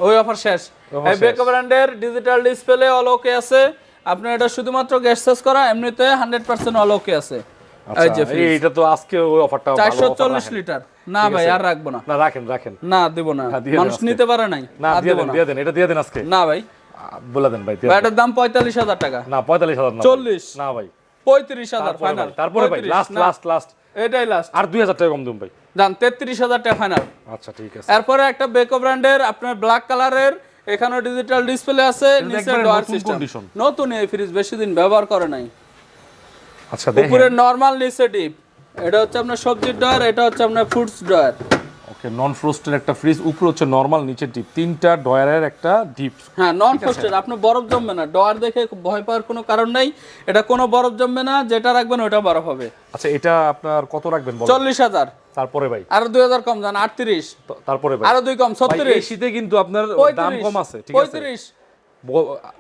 S1: ওই অফার শেষ। এই Beko digital display all okay আছে। আপনার এটা শুধুমাত্র গ্যাস চার্জ করা এমনিতে হান্ড্রেড পার্সেন্ট অল ওকে আছে।
S2: আচ্ছা এটা তো আজকে ওই অফারটা
S1: লিটার না ভাই আর রাখব না।
S2: না রাখেন রাখেন।
S1: না দিব না। মানুষ নিতে পারে নাই
S2: না দিয়ে দেন দিয়ে দেন এটা দিয়ে দেন আজকে।
S1: না ভাই।
S2: বলে দেন ভাই
S1: ভাই এটার দাম পঁয়তাল্লিশ হাজার টাকা।
S2: না পঁয়তাল্লিশ হাজার
S1: চল্লিশ।
S2: না ভাই।
S1: পঁয়ত্রিশ হাজার ফাইনাল
S2: তারপরে ভাই লাস্ট লাস্ট লাস্ট
S1: এটাই লাস্ট
S2: আর দুই হাজার টাকা কম দিন ভাই।
S1: জান তেত্রিশ হাজার টাকা ফাইনাল
S2: আচ্ছা ঠিক আছে।
S1: এরপরে একটা বেকো ব্র্যান্ডের আপনার ব্ল্যাক কালারের এখানে ডিজিটাল ডিসপ্লে আছে নিচে ডোয়ার সিস্টেম নতুন এই ফ্রিজ বেশি দিন ব্যবহার করে নাই।
S2: আচ্ছা
S1: উপরে নরমাল নিচে ডিপ এটা হচ্ছে আপনার সবজির ডয়ার এটা হচ্ছে আপনার ফ্রুটস ডয়ার
S2: নন ফ্রোস্টের একটা ফ্রিজ উপরে হচ্ছে নরমাল নিচে ডিপ তিনটা ডয়ারের একটা ডিপ
S1: হ্যাঁ নন ফ্রস্টেড আপনি বরফ জমবে না। ডয়ার দেখে ভয় পাওয়ার কোনো কারণ নাই। এটা কোনো বরফ জমবে না যেটা রাখবেন ওটা বরফ হবে।
S2: আচ্ছা এটা আপনার কত রাখবেন
S1: চল্লিশ হাজার।
S2: তারপরে ভাই?
S1: আরও দুই হাজার কম যান আটত্রিশ।
S2: তারপরে ভাই?
S1: আরও দুই কম ছত্রিশ।
S2: শীতে কিন্তু আপনার দাম কম আছে ঠিক আছে?
S1: পঁয়ত্রিশ।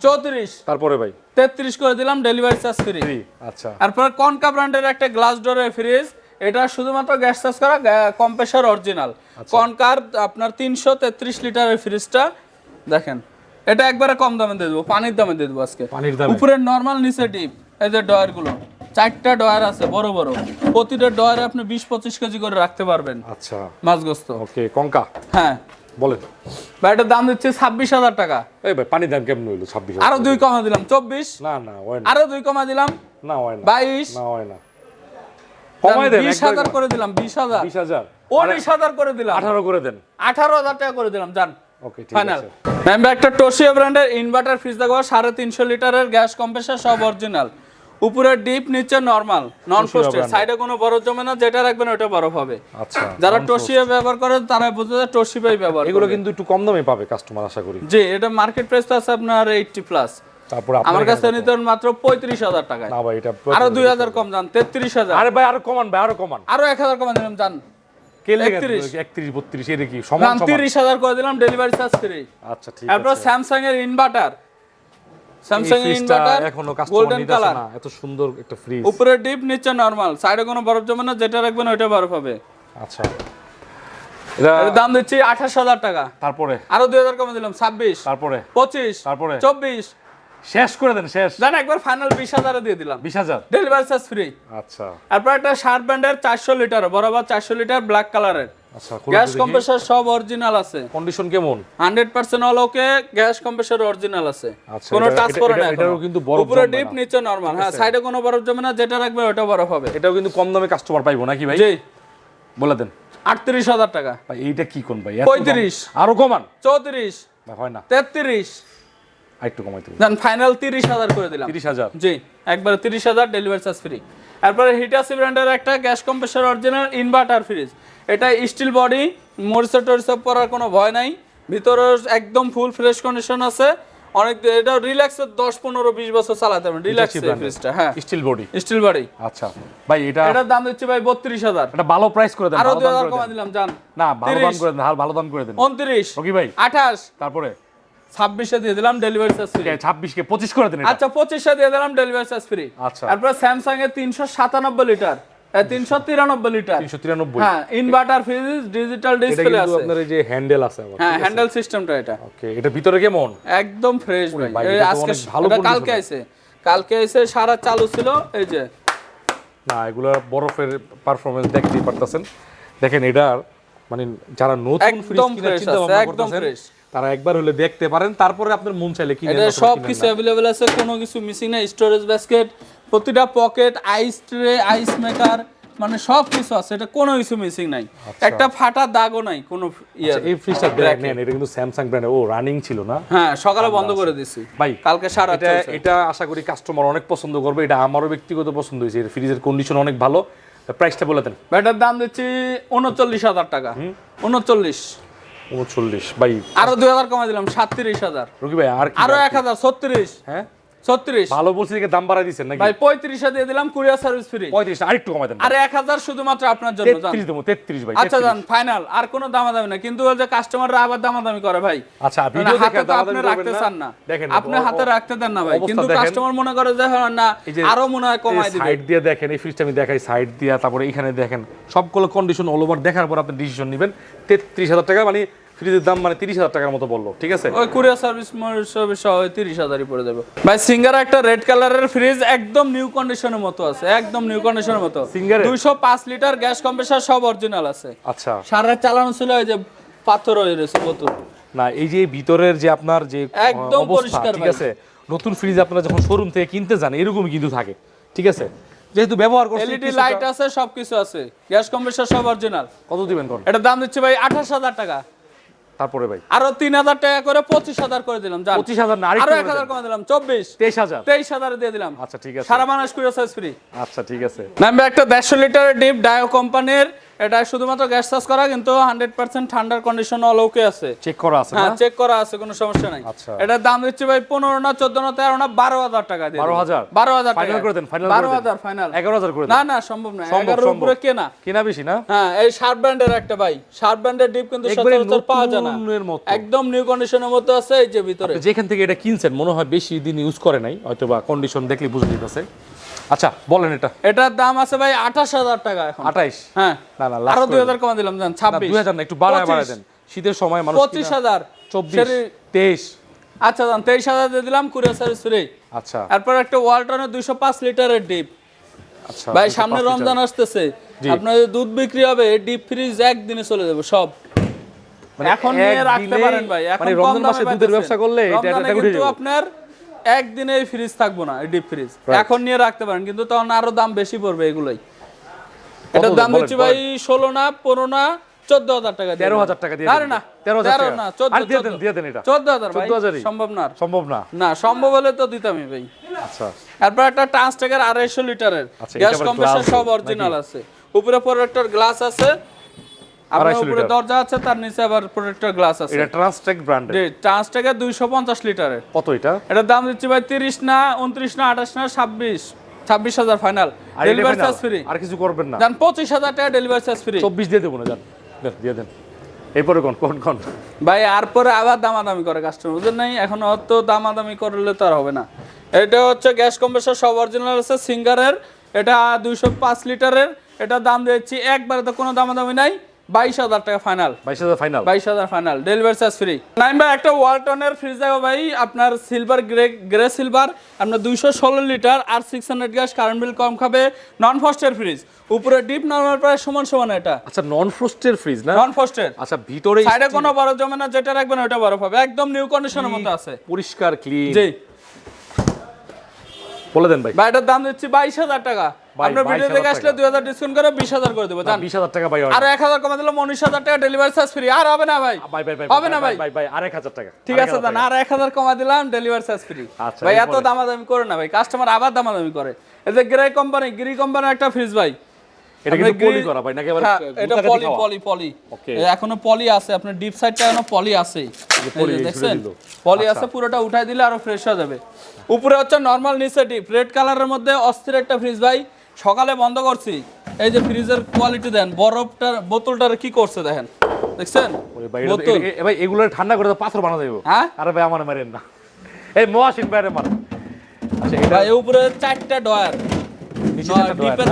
S1: চৌত্রিশ।
S2: তারপরে ভাই?
S1: তেত্রিশ করে দিলাম ডেলিভারি চার্জ ফ্রি
S2: ফ্রি আচ্ছা।
S1: তারপর কনকা ব্র্যান্ডের একটা গ্লাস ডোরের ফ্রিজ এটা শুধুমাত্র গ্যাস চার্জ করা কম্প্রেসার অরিজিনাল। কনকার আপনার তিনশো তেত্রিশ লিটারের ফ্রিজটা দেখেন এটা একবারে কম দামে দিয়ে দেবো পানির দামে দিয়ে দেবো আজকে।
S2: পানির দামে।
S1: উপরে নর্মাল নিচে ডিপ এই যে ডয়ারগুলো চারটা ডয়ার আছে বড় বড়। প্রতিটা ডয়ারে আপনি বিশ পঁচিশ কেজি করে রাখতে পারবেন
S2: আচ্ছা।
S1: মাছ গোস্ত
S2: ওকে কঙ্কা?
S1: হ্যাঁ।
S2: বলেন।
S1: ভাই এটার দাম দিচ্ছে ছাব্বিশ হাজার টাকা।
S2: এই ভাই পানির দাম কেমন হইল ছাব্বিশ
S1: আরও দুই কমা দিলাম চব্বিশ?
S2: না না না।
S1: আরও দুই কমা দিলাম?
S2: না হয় না।
S1: বাইশ?
S2: না হয় না। কমাই দেন
S1: করে দিলাম করে দিলাম।
S2: আঠারো করে দেন।
S1: টাকা করে দিলাম জান
S2: ওকে ঠিক আছে।
S1: আমি একটা টোশিয়া ব্র্যান্ডের ইনভার্টার ফ্রিজ দেখব সাড়ে তিনশো লিটারের গ্যাস কম্প্রেসার সব অরিজিনাল উপরে ডিপ নিচে নর্মাল নন ফ্রস্টেড সাইডে কোনো বরফ জমে না যেটা রাখবেন ওটা বরফ হবে।
S2: আচ্ছা
S1: যারা টোশিয়া ব্যবহার করে তারা বুঝতে যায় টোশিপাই ব্যবহার
S2: এগুলো কিন্তু একটু কম দামে পাবে কাস্টমার আশা করি।
S1: জি এটা মার্কেট প্রাইস তো আছে আপনার এইটটি প্লাস
S2: তারপরে
S1: আমার কাছে
S2: কত?
S1: নিতে হন মাত্র পঁয়ত্রিশ হাজার টাকায়।
S2: না ভাই এটা
S1: আরও দুই হাজার কম যান তেত্রিশ হাজার।
S2: আরে ভাই আরও কমান ভাই আরও কমান।
S1: আরও এক হাজার কমা দিলাম যান।
S2: কে লেগে
S1: 31
S2: একত্রিশ বত্রিশ এটা কি সমান
S1: তিরিশ হাজার করে দিলাম ডেলিভারি চার্জ ফ্রি
S2: আচ্ছা ঠিক
S1: তারপর স্যামসাং এর ইনভার্টার স্যামসাং ইনভার্টার
S2: এখনও
S1: গোল্ডেন কালার
S2: এত সুন্দর একটা ফ্রিজ
S1: উপরে ডিপ নিচে নরমাল সাইডে কোনো বরফ জমে না যেটা রাখবেন ওইটা বরফ হবে।
S2: আচ্ছা।
S1: এর দাম দিচ্ছি আঠাশ হাজার টাকা।
S2: তারপরে?
S1: আরও দুই হাজার কমে দিলাম ছাব্বিশ
S2: তারপরে?
S1: পঁচিশ
S2: তারপরে?
S1: চব্বিশ
S2: শেষ করে দেন শেষ।
S1: জান একবার ফাইনাল বিশ হাজারে দিয়ে দিলাম।
S2: বিশ হাজার?
S1: ডেলিভারি চার্জ ফ্রি
S2: আচ্ছা।
S1: তারপর একটা শার্প ব্যান্ডের চারশো লিটার বরাবর চারশো লিটার ব্ল্যাক কালারের
S2: আচ্ছা
S1: গ্যাস কম্প্রেসার সব অরিজিনাল আছে।
S2: কন্ডিশন কেমন?
S1: Hundred percent all okay gas compressor original আছে।
S2: আচ্ছা,
S1: কোনো টাচ করে না
S2: এটা- এটারও
S1: এখনও।
S2: কিন্তু বরফ
S1: উপরে ডিপ নিচে নরমাল হ্যাঁ সাইডে কোনো বরফ জমে না যেটা রাখবে ওটা বরফ হবে।
S2: এটাও কিন্তু কম দামে কাস্টমার পাইবো নাকি ভাই?
S1: জি।
S2: বলে দেন।
S1: আটত্রিশ হাজার টাকা।
S2: ভাই এইটা কি কোন ভাই? এত দাম?
S1: পঁয়ত্রিশ।
S2: আরও কমান।
S1: চৌত্রিশ।
S2: ভাই, হয় না।
S1: তেত্রিশ।
S2: আরেকটু কমাইতে
S1: দেন ফাইনাল তিরিশ হাজার করে দিলাম।
S2: তিরিশ হাজার।
S1: জি একবারে তিরিশ হাজার ডেলিভারি চার্জ ফ্রি তারপরে হিটাসি ব্র্যান্ডের একটা gas compressor original inverter fridge এটা স্টিল বডি মরিসা টরিসা পরার কোনো ভয় নাই। ভিতরে একদম ফুল ফ্রেশ কন্ডিশন আছে। অনেক এটা রিল্যাক্সে দশ পনেরো বিশ বছর চালাতে পারবেন রিল্যাক্স ফ্রিজটা হ্যাঁ।
S2: স্টিল বডি
S1: স্টিল বডি
S2: আচ্ছা। ভাই এটা
S1: এটার দাম দিচ্ছি ভাই বত্রিশ হাজার।
S2: একটা ভালো প্রাইস করে দেন
S1: আরও
S2: ভালো
S1: দুই
S2: দাম
S1: হাজার
S2: করে
S1: কমা দিলাম জান।
S2: না ভালো দাম করে দেন ভালো দাম করে দেন।
S1: উনত্রিশ।
S2: রকি ভাই।
S1: আঠাশ।
S2: তারপরে?
S1: ছাব্বিশে দিয়ে দিলাম ডেলিভারি চার্জ ফ্রি
S2: ছাব্বিশ কে পঁচিশ করে দেন।
S1: আচ্ছা পঁচিশে দিয়ে দিলাম ডেলিভারি চার্জ ফ্রি
S2: আচ্ছা।
S1: তারপর স্যামসাং এর তিনশো সাতানব্বই লিটার তিনশো তিরানব্বই লিটার
S2: তিনশো তিরানব্বই।
S1: হ্যাঁ ইনভার্টার ফ্রিজ ডিজিটাল ডিসপ্লে আছে।
S2: আপনার এই যে হ্যান্ডেল আছে
S1: হ্যাঁ হ্যান্ডেল সিস্টেমটা এটা।
S2: ওকে এটা ভিতরে কেমন
S1: একদম ফ্রেশ ভাই। আজকে
S2: ভালো
S1: কালকে। আইছে। কালকে আইছে সারা চালু ছিল এই যে।
S2: না এগুলা বরফের পারফরমেন্স দেখতেই পারতেছেন। দেখেন এটার মানে যারা নতুন ফ্রিজ কিনার চিন্তা ভাবনা
S1: একদম
S2: করতেছেন। তারা একবার হলে দেখতে পারেন তারপরে আপনার মন চাইলে কিনেন
S1: এটা সব কিছু
S2: না।
S1: অ্যাভেলেবেল আছে কোনো কিছু মিসিং নাই। স্টোরেজ বাস্কেট প্রতিটা pocket ice tray ice maker মানে সব কিছু আছে এটা কোনো কিছু মিসিং নাই। একটা ফাটা দাগও নাই কোনো ইয়ে
S2: আচ্ছা, এই ফ্রিজটা ব্র্যান্ড নেন এটা কিন্তু স্যামসাং ব্র্যান্ডের ও রানিং ছিল না?
S1: হ্যাঁ সকালে বন্ধ করে দিছি।
S2: ভাই
S1: কালকে সারা
S2: এটা এটা আশা করি কাস্টমার অনেক পছন্দ করবে এটা আমারও ব্যক্তিগত পছন্দ হয়েছে। এর ফ্রিজের কন্ডিশন অনেক ভালো। প্রাইসটা বলে দেন।
S1: এটার দাম দিচ্ছি উনচল্লিশ হাজার টাকা। উনচল্লিশ।
S2: উনচল্লিশ ভাই
S1: আরও দুই হাজার কমাই দিলাম সাতত্রিশ হাজার।
S2: রকি ভাই আর
S1: আরও এক হাজার ছত্রিশ।
S2: হ্যাঁ?
S1: ছত্রিশ।
S2: ভালো বলছি দেখে দাম বাড়াই নাকি?
S1: ভাই পঁয়ত্রিশে দিয়ে দিলাম কুরিয়ার সার্ভিস ফ্রি
S2: পঁয়ত্রিশ আরেকটু কমাই দেন।
S1: আর এক হাজার শুধুমাত্র আপনার জন্য যান।
S2: তেত্রিশ দেবো তেত্রিশ ভাই
S1: আচ্ছা
S2: 33
S1: ফাইনাল আর কোনো দামাদামি না। কিন্তু ওই যে কাস্টমাররা আবার দামাদামি করে ভাই।
S2: আচ্ছা
S1: মানে
S2: ভিডিও
S1: হাতে
S2: দেখে
S1: রাখতে চান না।
S2: দেখেন
S1: আপনি হাতে রাখতে দেন না ভাই। কিন্তু কাস্টমার মনে করে যে হ্যাঁ, না আরও মনে হয় কমাই দিবে।
S2: সাইড দিয়ে দেখেন এই ফ্রিজটা আমি দেখাই সাইড দিয়ে তারপরে এখানে দেখেন সবগুলো কন্ডিশন অল ওভার দেখার পর আপনি ডিসিশন নেবেন। তেত্রিশ হাজার টাকা মানে ফ্রিজের দাম মানে তিরিশ হাজার টাকার মতো বলল ঠিক আছে?
S1: ওই কুরিয়ার সার্ভিস সার্ভিস সহ তিরিশ হাজারই পড়ে যাবে। ভাই সিঙ্গার একটা রেড কালারের ফ্রিজ একদম নিউ কন্ডিশনের মতো আছে একদম নিউ কন্ডিশনের মতো।
S2: এর?
S1: দুইশো পাঁচ লিটার গ্যাস কম্প্রেসার সব অরিজিনাল আছে।
S2: আচ্ছা।
S1: সারা চালানো ছিল ওই যে পাথর হয়ে রয়েছে বোতল
S2: না এই যে ভিতরের যে আপনার যে
S1: একদম পরিষ্কার
S2: ঠিক আছে? নতুন ফ্রিজ আপনারা যখন শোরুম থেকে কিনতে যান এরকমই কিন্তু থাকে ঠিক আছে? যেহেতু ব্যবহার করছি
S1: এলইডি লাইট আছে সবকিছু আছে। গ্যাস কম্প্রেসার সব অরিজিনাল।
S2: কত দিবেন কোন?
S1: এটার দাম দিচ্ছে ভাই আঠাশ হাজার টাকা।
S2: তারপরে ভাই?
S1: আরও তিন হাজার টাকা করে পঁচিশ হাজার করে দিলাম
S2: পঁচিশ হাজার না আরও
S1: এক হাজার কমে দিলাম চব্বিশ।
S2: তেইশ হাজার।
S1: তেইশ হাজার দিয়ে দিলাম।
S2: আচ্ছা ঠিক আছে।
S1: সারা মানুষ কুড়ি সাইজ ফ্রি।
S2: আচ্ছা ঠিক আছে।
S1: নামবে একটা দেড়শো লিটারের ডিপ ডায়ো কোম্পানির এটা শুধুমাত্র গ্যাস চার্জ করা কিন্তু হান্ড্রেড পার্সেন্ট ঠান্ডার কন্ডিশন অল ওকে আছে।
S2: চেক করা আছে
S1: হ্যাঁ চেক করা আছে কোনো সমস্যা নাই।
S2: আচ্ছা।
S1: এটার দাম দিচ্ছি ভাই পনেরো না চোদ্দ না তেরো না বারো হাজার টাকা দিয়ে
S2: 12,000?
S1: বারো হাজার
S2: Final করে দেন, final
S1: বারো হাজার ফাইনাল
S2: এগারো হাজার করে
S1: না না সম্ভব না
S2: সম্ভব।
S1: উপরে কেনা।
S2: কেনা বেশি না?
S1: হ্যাঁ এই শার্প ব্র্যান্ডের একটা ভাই। শার্প ব্র্যান্ডের ডিপ কিন্তু সচরাচর পাওয়া যায় না।
S2: নতুনের মতো।
S1: একদম নিউ কন্ডিশনের মতো আছে এই যে ভিতরে।
S2: যেখান থেকে এটা কিনছেন মনে হয় বেশি দিন ইউজ করে নাই হয়তো বা কন্ডিশন দেখলে বুঝে যেতেছে আচ্ছা বলেন এটা।
S1: এটার দাম আছে ভাই আঠাশ হাজার টাকা এখন।
S2: আঠাইশ?
S1: হ্যাঁ।
S2: না না আরও
S1: দুই হাজার কমা দিলাম জান ছাব্বিশ।
S2: দুই হাজার না একটু বাড়ায় বাড়ায় দেন। শীতের সময় মানুষ
S1: পঁচিশ হাজার।
S2: চব্বিশ তেইশ।
S1: আচ্ছা জান তেইশ হাজার দিয়ে দিলাম কুরিয়ার সার্ভিস ফ্রি।
S2: আচ্ছা।
S1: তারপর একটা ওয়ালটনের দুইশো পাঁচ লিটারের ডিপ।
S2: আচ্ছা
S1: ভাই সামনে রমজান আসতেছে। আপনার দুধ বিক্রি হবে ডিপ ফ্রিজ একদিনে চলে যাবে সব।
S2: মানে
S1: এখন নিয়ে রাখতে পারেন ভাই
S2: মানে রমজান মাসে দুধের ব্যবসা করলে এটা এটা
S1: কিন্তু আপনার একদিনে এই ফ্রিজ থাকব না ডিপ ফ্রিজ এখন নিয়ে রাখতে পারেন কিন্তু তখন আরও দাম বেশি পড়বে এগুলোই। এটার দাম দিচ্ছি ভাই ষোলো না পনেরো না চোদ্দ হাজার টাকা
S2: তেরো হাজার টাকা দিয়ে
S1: আরে না
S2: তেরো হাজার
S1: না চোদ্দ
S2: দিয়ে দেন, দিয়ে দেন এটা।
S1: চোদ্দ হাজার ভাই
S2: 14,000
S1: সম্ভব না
S2: সম্ভব না।
S1: না সম্ভব হলে তো দিতামই ভাই।
S2: আচ্ছা।
S1: তারপর একটা আড়াইশো লিটারের।
S2: আচ্ছা,
S1: গ্যাস
S2: আবার
S1: কম্প্রেসার সব অরিজিনাল আছে। উপরে প্রোটেক্টর গ্লাস আছে। আপনার
S2: 250
S1: উপরে
S2: লিটার।
S1: দরজা আছে তার নিচে আবার প্রোটেক্টর গ্লাস আছে।
S2: এটা ট্রান্সটেক ব্র্যান্ডের
S1: জি ট্রান্সটেকের দুইশো পঞ্চাশ লিটারের
S2: কত এটা?
S1: এটার দাম দিচ্ছি ভাই তিরিশ না উনত্রিশ না আঠাশ না ছাব্বিশ। ছাব্বিশ হাজার ফাইনাল
S2: আর
S1: ডেলিভারি চার্জ ফ্রি
S2: আর কিছু করবেন না?
S1: যান পঁচিশ হাজার টাকা ডেলিভারি চার্জ ফ্রি
S2: চব্বিশ দিয়ে দেবো না যান দিয়ে দেন। এরপরে কোন কোন কোন?
S1: ভাই আর পরে আবার দামাদামি করে কাস্টমার বুঝলেন নাই? এখন অত দামাদামি করলে তো আর হবে না। এটা হচ্ছে গ্যাস কম্প্রেসার সব অরিজিনাল আছে সিঙ্গারের এটা দুইশো পাঁচ লিটারের। এটা দাম দিয়েছি একবারে তো কোনো দামাদামি নাই। বাইশ হাজার টাকা ফাইনাল
S2: বাইশ হাজার ফাইনাল
S1: বাইশ হাজার final delivery charge free Naim ভাই একটা ওয়ালটনের ফ্রিজ দেখো ভাই। আপনার সিলভার গ্রে গ্রে সিলভার আপনার দুইশো ষোলো লিটার আর six hundred gas current bill কম খাবে নন ফস্টের ফ্রিজ উপরে ডিপ নর্মাল প্রায় সমান সমান এটা।
S2: আচ্ছা নন ফ্রস্টের ফ্রিজ না?
S1: নন ফস্টের
S2: আচ্ছা ভিতরে
S1: সাইডে কোনো বড় জমে না যেটা রাখবেন ওটা বরফ হবে। একদম নিউ কন্ডিশনের মতো আছে।
S2: পরিষ্কার ক্লিন
S1: জি।
S2: বলে দেন ভাই।
S1: ভাই এটার দাম দিচ্ছি বাইশ হাজার টাকা। আপনার ভিডিও দেখে আসলে দুই হাজার ডিসকাউন্ট করে বিশ হাজার করে দেবো জান?
S2: টাকা ভাই
S1: আর এক হাজার কমে দিলাম উনিশ হাজার টাকা ডেলিভারি চার্জ ফ্রি আর হবে না ভাই।
S2: ভাই ভাই ভাই
S1: হবে না ভাই
S2: ভাই। টাকা।
S1: ঠিক আছে আর কমা দিলাম ডেলিভারি চার্জ ফ্রি ভাই এত দামাদামি করে না ভাই কাস্টমার আবার দামাদামি করে। এই যে গ্রে কোম্পানি গ্রি কোম্পানির একটা ফ্রিজ ভাই।
S2: এটা কিন্তু পলি করা ভাই নাকি আবার
S1: হ্যাঁ, এটা পলি পলি পলি এখনও পলি আছে আপনার ডিপ সাইডটা এখনও পলি আছে। দেখছেন? পলি
S2: আচ্ছা।
S1: আছে পুরোটা উঠাই দিলে আরও ফ্রেশ হয়ে যাবে। উপরে হচ্ছে নর্মাল নিচে ডিপ রেড কালারের মধ্যে অস্থির একটা ফ্রিজ ভাই। সকালে বন্ধ করছি। এই যে ফ্রিজের কোয়ালিটি দেন বরফটার বোতলটার কি করছে দেখেন। দেখছেন?
S2: ভাই ভাই এগুলো ঠান্ডা করে তো পাথর বানা যাইব।
S1: হ্যাঁ?
S2: আরে ভাই আমার মারেন না। এই মহাসিন ভাইরে মার। আচ্ছা এটা
S1: ভাই উপরে চারটা ডয়ার
S2: নিচে?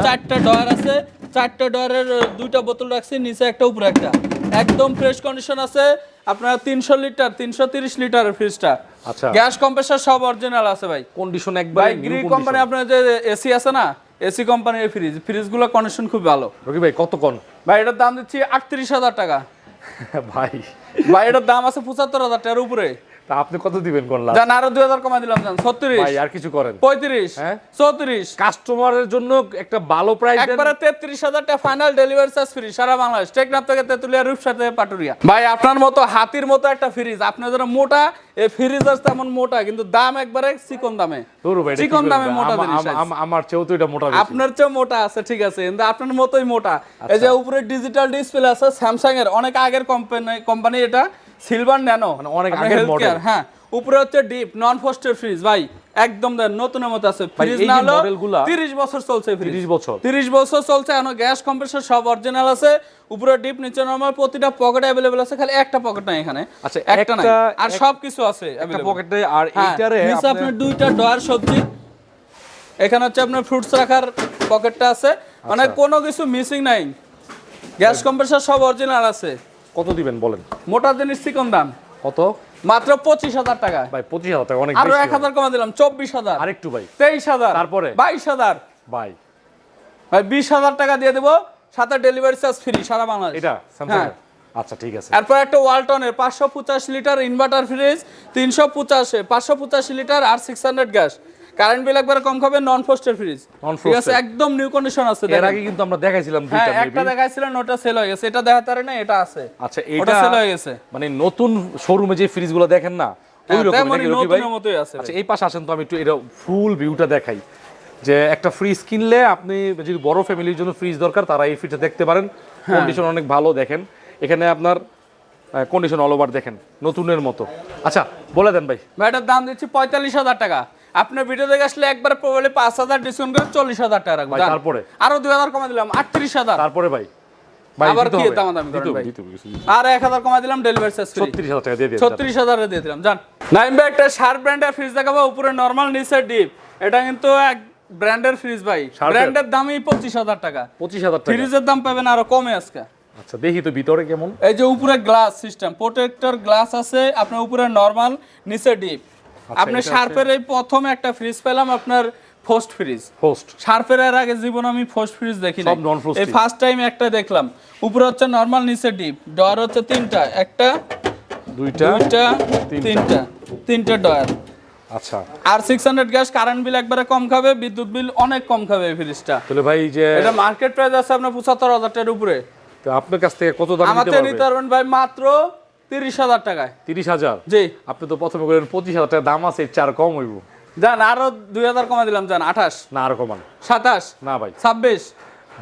S1: চারটা ডয়ার আছে। চারটা ডয়ারের দুইটা বোতল রাখছি নিচে একটা উপরে একটা। একদম ফ্রেশ কন্ডিশন আছে। আপনার তিনশো লিটার তিনশো তিরিশ লিটারের ফ্রিজটা
S2: আচ্ছা।
S1: গ্যাস কম্প্রেসার সব অরিজিনাল আছে ভাই।
S2: কন্ডিশন একবার
S1: ভাই গ্রি কোম্পানি আপনার যে এসি আছে না এসি কোম্পানির ফ্রিজ ফ্রিজগুলো কন্ডিশন খুব ভালো।
S2: রকি ভাই কত কোন?
S1: ভাই এটার দাম দিচ্ছি আটত্রিশ হাজার টাকা।
S2: ভাই।
S1: ভাই এটার দাম আছে পঁচাত্তর হাজার টাকার উপরে।
S2: তা আপনি কত দিবেন কোন লাভ?
S1: জান আরও দুই হাজার কমাই দিলাম জান ছত্রিশ।
S2: ভাই আর কিছু করেন।
S1: পঁয়ত্রিশ
S2: হ্যাঁ?
S1: চৌত্রিশ।
S2: কাস্টমারের জন্য একটা ভালো প্রাইস
S1: একবারে তেত্রিশ হাজার টাকা ফাইনাল ডেলিভারি চার্জ ফ্রি সারা বাংলাদেশ। টেকনাফ থেকে তেতুলিয়া রূপসা থেকে পাটুরিয়া। ভাই আপনার মতো হাতির মতো একটা ফ্রিজ আপনার যারা মোটা এই ফ্রিজ আছে তেমন মোটা কিন্তু দাম একবারে চিকন দামে।
S2: দূর ভাই
S1: চিকন দামে মোটা জিনিস
S2: আমার চেয়েও তো এটা মোটা
S1: আপনার চেয়ে মোটা আছে ঠিক আছে। কিন্তু আপনার মতোই মোটা।
S2: আচ্ছা।
S1: এই যে উপরে ডিজিটাল ডিসপ্লে আছে স্যামসাং এর। অনেক আগের কোম্পানি কোম্পানি এটা। সিলভার ন্যানো
S2: মানে অনেক আগের model।
S1: হ্যাঁ। উপরে হচ্ছে ডিপ নন ফ্রস্টেড ফ্রিজ ভাই একদম নতুনের মতো আছে। ফ্রিজ না হলো
S2: মডেলগুলা-
S1: 30 বছর চলছে ফ্রিজ
S2: 30 বছর।
S1: 30 বছর চলছে এখনও গ্যাস কম্প্রেসর সব অরিজিনাল আছে। উপরে ডিপ নিচে নরমাল প্রতিটা পকেট অ্যাভেলেবল আছে খালি একটা পকেট নাই এখানে।
S2: আচ্ছা,
S1: একটা নাই। আর সব কিছু আছে
S2: একটা। পকেটে আর
S1: হ্যাঁ,
S2: এইটারে
S1: নিচে
S2: আপনার-
S1: আপনার দুইটা ডয়ার সবজি। এখানে হচ্ছে আপনার ফ্রুটস রাখার পকেটটা আছে। মানে
S2: আচ্ছা।
S1: কোনো কিছু মিসিং নাই। গ্যাস কম্প্রেসর সব অরিজিনাল আছে।
S2: কত দিবেন বলেন?
S1: মোটা জিনিস চিকন দাম।
S2: কত?
S1: মাত্র পঁচিশ হাজার টাকা।
S2: ভাই পঁচিশ হাজার টাকা অনেক আরও
S1: এক হাজার কমা দিলাম চব্বিশ হাজার।
S2: আরেকটু ভাই।
S1: তেইশ হাজার
S2: তারপরে?
S1: বাইশ হাজার।
S2: ভাই।
S1: ভাই বিশ হাজার টাকা দিয়ে দেবো সাথে ডেলিভারি চার্জ ফ্রি সারা বাংলাদেশ।
S2: এটা
S1: হ্যাঁ।
S2: আচ্ছা ঠিক আছে।
S1: এরপর একটা ওয়ালটনের পাঁচশো পঁচাশি লিটার ইনভার্টার ফ্রিজ তিনশো পঁচাশি পাঁচশো পঁচাশি লিটার আর six hundred gas current bill একবার কম খাবে নন ফোস্টের ফ্রিজ ঠিক আছে একদম নিউ কন্ডিশন আছে
S2: এর আগে কিন্তু আমরা দেখাইছিলাম
S1: হ্যাঁ
S2: দুইটা
S1: একটা। দেখাইছিলেন ওটা সেল হয়ে গেছে। এটা দেখাতে না এটা আছে।
S2: আচ্ছা এটা
S1: সেল হয়ে গেছে।
S2: মানে নতুন শোরুমে যে ফ্রিজগুলো দেখেন না ওই
S1: হ্যাঁ,
S2: রকম
S1: মতোই আছে
S2: আচ্ছা এই পাশে আসেন তো আমি একটু এটা ফুল ভিউটা দেখাই। যে একটা ফ্রিজ কিনলে আপনি যদি বড় ফ্যামিলির জন্য ফ্রিজ দরকার তারা এই ফ্রিজটা দেখতে পারেন।
S1: হ্যাঁ।
S2: কন্ডিশন অনেক ভালো দেখেন। এখানে আপনার কন্ডিশন অল ওভার দেখেন নতুনের মতো। আচ্ছা বলে দেন ভাই।
S1: ভাই এটার দাম দিচ্ছি পঁয়তাল্লিশ হাজার টাকা। আপনার ভিডিও দেখে আসলে একবার প্রবলে পাঁচ হাজার ডিসকাউন্ট করে চল্লিশ হাজার টাকা রাখব।
S2: তারপরে?
S1: আরও দুই হাজার কমা দিলাম আটত্রিশ হাজার।
S2: তারপরে ভাই? ভাই
S1: আবার কি
S2: হবে।
S1: দামাদামি করেন ভাই?
S2: দিতে হবে, কিছু দিতে
S1: আর এক হাজার দিলাম ডেলিভারি চার্জ ফ্রি
S2: 36,000 টাকা দিয়ে দিন
S1: ছত্রিশ হাজারে দিয়ে দিলাম জান। নাইম ভাই একটা শার্প ব্র্যান্ডের ফ্রিজ দেখাবো উপরে নর্মাল নিচে ডিপ এটা কিন্তু এক ব্র্যান্ডের ফ্রিজ ভাই? ব্র্যান্ডের দামই পঁচিশ হাজার টাকা। ফ্রিজের দাম পাবেন আরও কমে আজকে।
S2: আচ্ছা দেখি তো ভিতরে কেমন।
S1: এই যে উপরে গ্লাস সিস্টেম প্রোটেক্টর গ্লাস আছে আপনার উপরে নর্মাল নিচে ডিপ আপনি
S2: আচ্ছা,
S1: শার্পের এই প্রথম একটা ফ্রিজ পেলাম আপনার ফোস্ট ফ্রিজ
S2: হোস্ট
S1: শার্পের এর আগে জীবন আমি ফোস্ট ফ্রিজ দেখি
S2: সব non-frosty।
S1: এই ফার্স্ট টাইম একটা দেখলাম। উপরে হচ্ছে নর্মাল নিচে ডিপ ডয়ার হচ্ছে তিনটা। একটা
S2: দুইটা
S1: দুইটা
S2: তিনটা।
S1: তিনটা। ডয়ার
S2: আচ্ছা।
S1: আর six hundred gas current bill একবারে কম খাবে বিদ্যুৎ বিল অনেক কম খাবে এই ফ্রিজটা
S2: তাহলে ভাই যে
S1: এটা মার্কেট প্রাইস আছে আপনার পঁচাত্তর হাজার টাকার উপরে।
S2: তো আপনার কাছ থেকে কত দাম নিতে
S1: আমাদের নিতে পারবেন ভাই মাত্র তিরিশ হাজার টাকায়।
S2: তিরিশ হাজার?
S1: জি।
S2: আপনি তো প্রথমে বললেন পঁচিশ হাজার টাকা দাম আছে চার কম হইব।
S1: যান আরও দুই হাজার কমা দিলাম যান আঠাশ।
S2: না আর কমান।
S1: সাতাশ।
S2: না ভাই।
S1: ছাব্বিশ।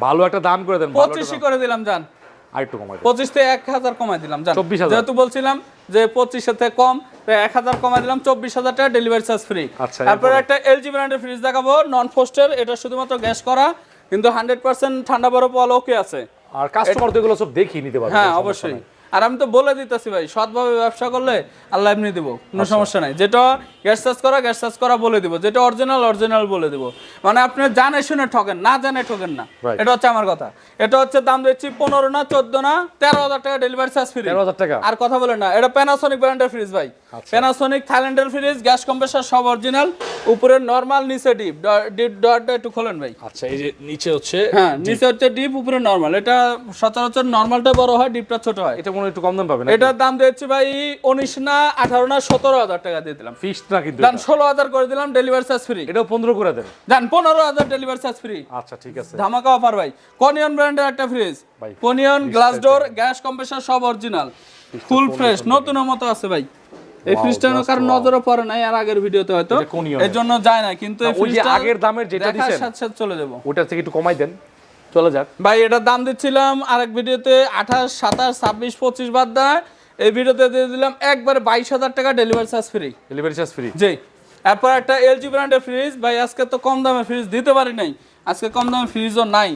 S2: ভালো একটা দাম করে দেন
S1: পঁচিশই করে দিলাম যান
S2: আরেকটু কমাই
S1: পঁচিশ থেকে এক হাজার কমাই দিলাম জান।
S2: 24,000
S1: যেহেতু বলছিলাম যে পঁচিশের থেকে কম তো এক হাজার কমাই দিলাম চব্বিশ হাজার টাকা ডেলিভারি চার্জ ফ্রি
S2: আচ্ছা,
S1: তারপরে? একটা এলজি ব্র্যান্ডের ফ্রিজ দেখাবো নন ফোস্টের এটা শুধুমাত্র গ্যাস করা কিন্তু হান্ড্রেড পার্সেন্ট ঠান্ডা বরফ ওয়াল ওকে আছে।
S2: আর কাস্টমার তো এগুলো সব দেখিয়ে নিতে পারবে।
S1: হ্যাঁ অবশ্যই। আর আমি তো বলে দিতেছি ভাই সৎভাবে ব্যবসা করলে আল্লাহ এমনি দিব কোনো সমস্যা নাই। যেটা গ্যাস চার্জ করা গ্যাস চার্জ করা বলে দিব যেটা অরিজিনাল অরিজিনাল বলে দিব। মানে আপনি জানে শুনে ঠকেন না জানে ঠকেন না। এটা হচ্ছে আমার কথা। এটা হচ্ছে দাম দিচ্ছি পনেরো না চোদ্দ না তেরো হাজার টাকা ডেলিভারি চার্জ ফ্রি
S2: তেরো হাজার টাকা।
S1: আর কথা বলেন না এটা প্যানাসোনিক ব্র্যান্ডের ফ্রিজ ভাই।
S2: আচ্ছা।
S1: প্যানাসোনিক থাইল্যান্ডের ফ্রিজ গ্যাস কম্প্রেসার সব অরিজিনাল উপরে নর্মাল নিচে ডিপ ডিপ ডটটা একটু খোলেন ভাই।
S2: আচ্ছা এই যে নিচে হচ্ছে
S1: হ্যাঁ নিচে হচ্ছে ডিপ উপরে নর্মাল এটা সচরাচর নর্মালটা বড় হয় ডিপটা ছোট হয়।
S2: এটা মনে একটু কম দাম পাবেন
S1: এটার দাম দিয়েছি ভাই উনিশ না আঠারো না সতেরো হাজার টাকা দিয়ে দিলাম।
S2: ফিক্সড না কিন্তু
S1: দাম ষোলো হাজার করে দিলাম ডেলিভারি চার্জ ফ্রি
S2: পনেরো করে দেন
S1: পনেরো হাজার ডেলিভারি চার্জ ফ্রি
S2: আচ্ছা ঠিক আছে।
S1: ধামাকা অফার ভাই। কনিয়ন ব্র্যান্ডের একটা fridge Conion glass door gas compressor সব অরিজিনাল ফুল ফ্রেশ নতুনের মতো আছে ভাই। এই ফ্রিজটা
S2: just
S1: কারণ
S2: wow.
S1: নজরে পড়ে নাই আর আগের ভিডিওতে হয়তো। এর। জন্য যায় না কিন্তু এই ফ্রিজটা
S2: আগের দামের যেটা দিছেন।
S1: সাথে সাথে চলে যাব।
S2: ওটার থেকে একটু কমাই দেন। চলে যাক।
S1: ভাই এটার দাম দিচ্ছিলাম আরেক ভিডিওতে আঠাশ সাতাশ ছাব্বিশ পঁচিশ বাদ দেয় এই ভিডিওতে দিয়ে দিলাম একবারে বাইশ হাজার টাকা delivery charge free
S2: delivery charge free
S1: জি। এরপর একটা এলজি ব্র্যান্ডের ফ্রিজ ভাই আজকে তো কম দামে ফ্রিজ দিতে পারি নাই। আজকে কম দামে ফ্রিজও নাই।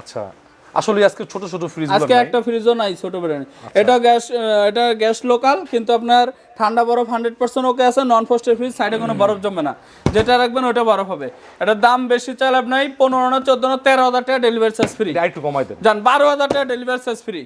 S2: আচ্ছা। আসলে আজকে ছোট ছোট ফ্রিজ
S1: আজকে একটা ফ্রিজও নাই ছোট ব্র্যান্ড এটা গ্যাস এটা গ্যাস লোকাল কিন্তু আপনার ঠান্ডা বরফ হান্ড্রেড পার্সেন্ট ওকে আছে নন ফ্রস্টের ফ্রিজ সাইডে কোনো বরফ জমবে না। যেটা রাখবেন ওটা বরফ হবে। এটার দাম বেশি চাইলে আপনার পনেরো না চোদ্দ না তেরো হাজার টাকা ডেলিভারি চার্জ ফ্রি
S2: একটু কমাই দেন।
S1: যান বারো হাজার টাকা ডেলিভারি চার্জ ফ্রি